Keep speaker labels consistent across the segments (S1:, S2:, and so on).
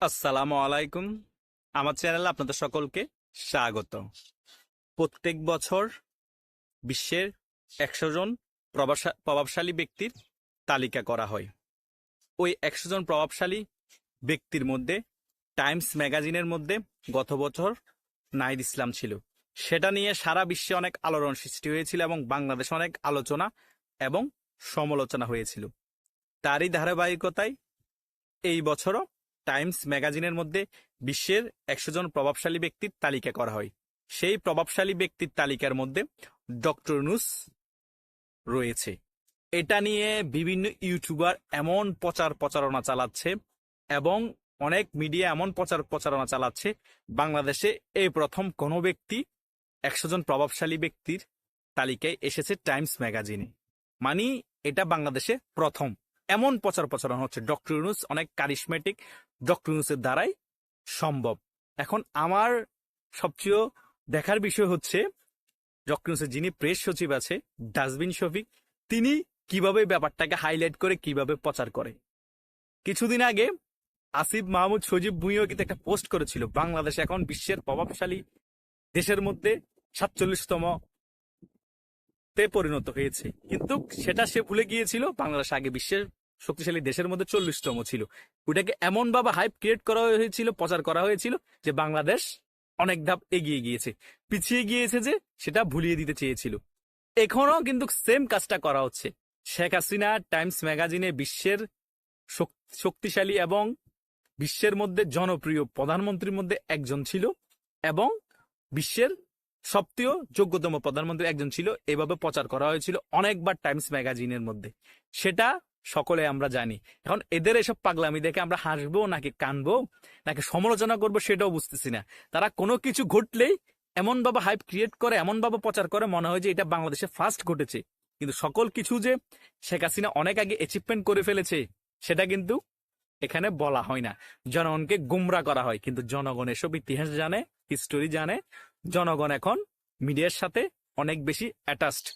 S1: আসসালামু আলাইকুম। আমার চ্যানেলে আপনাদের সকলকে স্বাগত। প্রত্যেক বছর বিশ্বের একশো জন প্রভাবশা- প্রভাবশালী ব্যক্তির তালিকা করা হয়। ওই একশো জন প্রভাবশালী ব্যক্তির মধ্যে টাইমস ম্যাগাজিনের মধ্যে গত বছর নাইদ ইসলাম ছিল। সেটা নিয়ে সারা বিশ্বে অনেক আলোড়ন সৃষ্টি হয়েছিল এবং বাংলাদেশে অনেক আলোচনা এবং সমালোচনা হয়েছিল। তারই ধারাবাহিকতায় এই বছরও টাইমস ম্যাগাজিনের মধ্যে বিশ্বের একশো জন প্রভাবশালী ব্যক্তির তালিকা করা হয়। সেই প্রভাবশালী ব্যক্তির তালিকার মধ্যে ডক্টর নুস রয়েছে। এটা নিয়ে বিভিন্ন ইউটিউবার এমন প্রচার প্রচারণা চালাচ্ছে এবং অনেক মিডিয়া এমন প্রচার প্রচারণা চালাচ্ছে, বাংলাদেশে এই প্রথম কোনো ব্যক্তি একশো জন প্রভাবশালী ব্যক্তির তালিকায় এসেছে টাইমস ম্যাগাজিনে। মানে এটা বাংলাদেশে প্রথম। এমন প্রচার প্রচারণা হচ্ছে ডক্টর ইউনুস অনেক কারিশমেটিক ডক্টর ইউনুসের দ্বারাই সম্ভব। এখন আমার সবচেয়ে দেখার বিষয় হচ্ছে ডক্টর ইউনুসের যিনি প্রেস সচিব আছে, ডাস্টবিন শফিক, তিনি কীভাবে ব্যাপারটাকে হাইলাইট করে, কীভাবে প্রচার করে। কিছুদিন আগে আসিফ মাহমুদ সজীব ভুঁইও কিন্তু একটা পোস্ট করেছিল, বাংলাদেশ এখন বিশ্বের প্রভাবশালী দেশের মধ্যে সাতচল্লিশতম তে পরিণত হয়েছে। কিন্তু সেটা সে ভুলে গিয়েছিল, বাংলাদেশ আগে বিশ্বের শক্তিশালী দেশের মধ্যে চল্লিশতম ছিল। ওটাকে এমন ভাবে হাইপ ক্রিয়েট করা হয়েছিল, প্রচার করা হয়েছিল যে বাংলাদেশ অনেক ধাপ এগিয়ে গিয়েছে। পিছিয়ে গিয়েছে যে সেটা ভুলিয়ে দিতে চেয়েছিল। এখনও কিন্তু সেম কাজটা করা হচ্ছে। শেখ হাসিনা টাইমস ম্যাগাজিনে বিশ্বের শক্তিশালী এবং বিশ্বের মধ্যে জনপ্রিয় প্রধানমন্ত্রীর মধ্যে একজন ছিল এবং বিশ্বের সবচেয়ে যোগ্যতম প্রধানমন্ত্রী একজন ছিল। এভাবে প্রচার করা হয়েছিল অনেকবার টাইমস ম্যাগাজিনের মধ্যে। সেটা সকলে আমরা জানি। এখন এদের এসব পাগলামি দেখে আমরা হাসবো, নাকি কানবো, নাকি সমালোচনা করব সেটাও বুঝতেছি না। তারা কোনো কিছু ঘটলেই এমন ভাবে হাইপ ক্রিয়েট করে, এমন ভাবে প্রচার করে, মনে হয় যে এটা বাংলাদেশে ফার্স্ট ঘটেছে। কিন্তু সকল কিছু যে শেখ হাসিনা অনেক আগে অ্যাচিভমেন্ট করে ফেলেছে, সেটা কিন্তু এখানে বলা হয় না। জনগণকে গুমরা করা হয়, কিন্তু জনগণ এসব ইতিহাস জানে হিস্টোরি জানে। জনগণ এখন মিডিয়ার সাথে অনেক বেশি অ্যাটাচড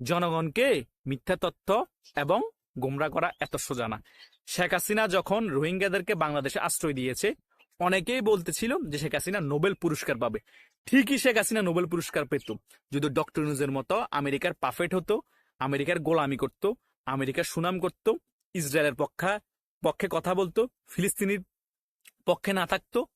S1: জনগণকে মিথ্যা তথ্য এবং গুমরা করা এত সোজা না। শেখ হাসিনা যখন রোহিঙ্গাদেরকে বাংলাদেশে আশ্রয় দিয়েছে, অনেকেই বলতেছিল যে শেখ হাসিনা নোবেল পুরস্কার পাবে। ঠিকই শেখ হাসিনা নোবেল পুরস্কার পেত, যদি ডক্টর নিউজের মতো আমেরিকার পাফেট হতো, আমেরিকার গোলামি করত, আমেরিকার সুনাম করত, ইসরায়েলের পক্ষা পক্ষে কথা বলতো, ফিলিস্তিনির পক্ষে না থাকতো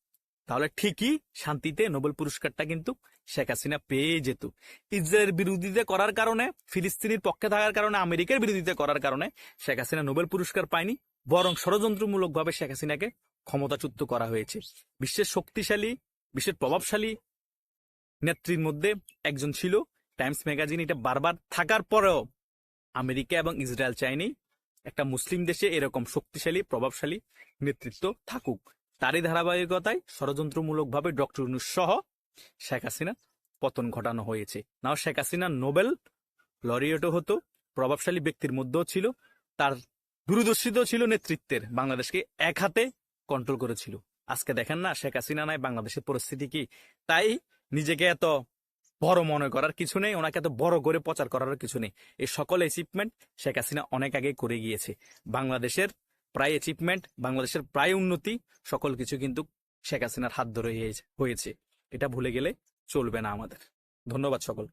S1: তাহলে ঠিকই শান্তিতে নোবেল পুরস্কারটা কিন্তু শেখ হাসিনা পেয়ে যেত। ইসরায়েলের বিরোধিতা করার কারণে, ফিলিস্তিনির পক্ষে থাকার কারণে, আমেরিকার বিরোধিতা করার কারণে শেখ হাসিনা নোবেল পুরস্কার পায়নি, বরং ষড়যন্ত্রমূলকভাবে শেখ হাসিনাকে ক্ষমতাচ্যুত করা হয়েছে। বিশ্বের শক্তিশালী, বিশ্বের প্রভাবশালী নেত্রীর মধ্যে একজন ছিল টাইমস ম্যাগাজিন। এটা বারবার থাকার পরেও আমেরিকা এবং ইসরায়েল চায়নি একটা মুসলিম দেশে এরকম শক্তিশালী, প্রভাবশালী নেতৃত্ব থাকুক। তারই ধারাবাহিকতায় ষড়যন্ত্রমূলকভাবে ডক্টর ইউনুস সহ শেখ হাসিনা পতন ঘটানো হয়েছে। নাও, শেখ হাসিনা নোবেল লরিয়েটও হতো, প্রভাবশালী ব্যক্তির মধ্যেও ছিল, তার দূরদর্শিত ছিল নেতৃত্বের, বাংলাদেশকে এক হাতে কন্ট্রোল করেছিল। আজকে দেখেন না, শেখ হাসিনা নাই, বাংলাদেশের পরিস্থিতি কি? তাই নিজেকে এত বড় মনে করার কিছু নেই, ওনাকে এত বড় করে প্রচার করার কিছু নেই। এই সকল অ্যাচিভমেন্ট শেখ হাসিনা অনেক আগে করে গিয়েছে। বাংলাদেশের প্রায় অ্যাচিভমেন্ট বাংলাদেশের প্রায় উন্নতি, সকল কিছু কিন্তু শেখ হাসিনার হাত ধরে হয়েছে- এটা ভুলে গেলে চলবে না আমাদের। ধন্যবাদ সকল